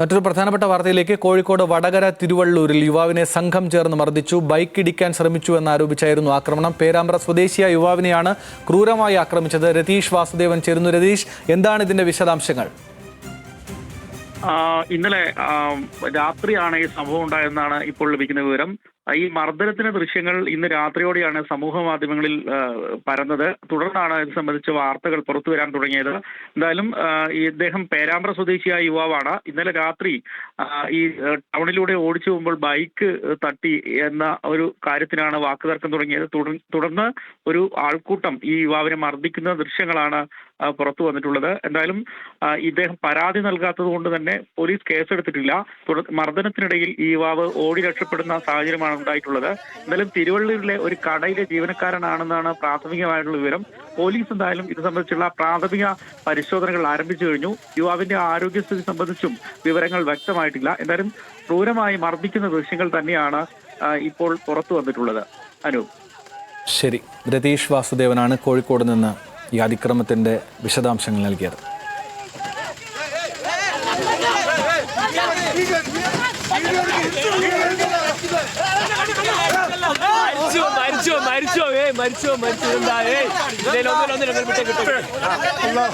മറ്റൊരു പ്രധാനപ്പെട്ട വാർത്തയിലേക്ക് കോഴിക്കോട് വടകര തിരുവള്ളൂരിൽ യുവാവിനെ സംഘം ചേർന്ന് മർദ്ദിച്ചു. ബൈക്ക് ഇടിക്കാൻ ശ്രമിച്ചു എന്നാരോപിച്ചായിരുന്നു ആക്രമണം. പേരാമ്പ്ര സ്വദേശിയായ യുവാവിനെയാണ് ക്രൂരമായി ആക്രമിച്ചത്. രതീഷ് വാസുദേവൻ ചേരുന്നു. രതീഷ് എന്താണ് ഇതിന്റെ വിശദാംശങ്ങൾ? ഇന്നലെ രാത്രിയാണ് ഈ സംഭവം ഉണ്ടായെന്നാണ് ഇപ്പോൾ ലഭിക്കുന്ന വിവരം. ഈ മർദ്ദനത്തിന്റെ ദൃശ്യങ്ങൾ ഇന്ന് രാത്രിയോടെയാണ് സമൂഹ മാധ്യമങ്ങളിൽ പരന്നത്. തുടർന്നാണ് ഇത് സംബന്ധിച്ച് വാർത്തകൾ പുറത്തു വരാൻ തുടങ്ങിയത്. എന്തായാലും ഇദ്ദേഹം പേരാമ്പ്ര സ്വദേശിയായ യുവാവാണ്. ഇന്നലെ രാത്രി ഈ ടൗണിലൂടെ ഓടിച്ചു പോകുമ്പോൾ ബൈക്ക് തട്ടി എന്ന ഒരു കാര്യത്തിനാണ് വാക്കുതർക്കം തുടങ്ങിയത്. തുടർന്ന് ഒരു ആൾക്കൂട്ടം ഈ യുവാവിനെ മർദ്ദിക്കുന്ന ദൃശ്യങ്ങളാണ് പുറത്തു വന്നിട്ടുള്ളത്. എന്തായാലും ഇദ്ദേഹം പരാതി നൽകാത്തത് കൊണ്ട് തന്നെ പോലീസ് കേസെടുത്തിട്ടില്ല. മർദ്ദനത്തിനിടയിൽ ഈ യുവാവ് ഓടി രക്ഷപ്പെടുന്ന സാഹചര്യമാണ് ഉണ്ടായിട്ടുള്ളത്. എന്തായാലും തിരുവള്ളൂരിലെ ഒരു കടയിലെ ജീവനക്കാരനാണെന്നാണ് പ്രാഥമികമായിട്ടുള്ള വിവരം. പോലീസ് എന്തായാലും ഇത് സംബന്ധിച്ചുള്ള പ്രാഥമിക പരിശോധനകൾ ആരംഭിച്ചു കഴിഞ്ഞു. യുവാവിന്റെ ആരോഗ്യസ്ഥിതി സംബന്ധിച്ചും വിവരങ്ങൾ വ്യക്തമായിട്ടില്ല. എന്തായാലും ക്രൂരമായി മർദ്ദിക്കുന്ന ദൃശ്യങ്ങൾ തന്നെയാണ് ഇപ്പോൾ പുറത്തു വന്നിട്ടുള്ളത്. അനൂപ് ശരി. രതീഷ് വാസുദേവനാണ് കോഴിക്കോട് നിന്ന് ഈ അതിക്രമത്തിന്റെ വിശദാംശങ്ങൾ നൽകിയത് മരിച്ചോ മരിച്ചോ? ഏ മരിച്ചോ മരിച്ചോ? എന്താ? ഏ വിട്ടേ വിട്ടേ. എന്താ?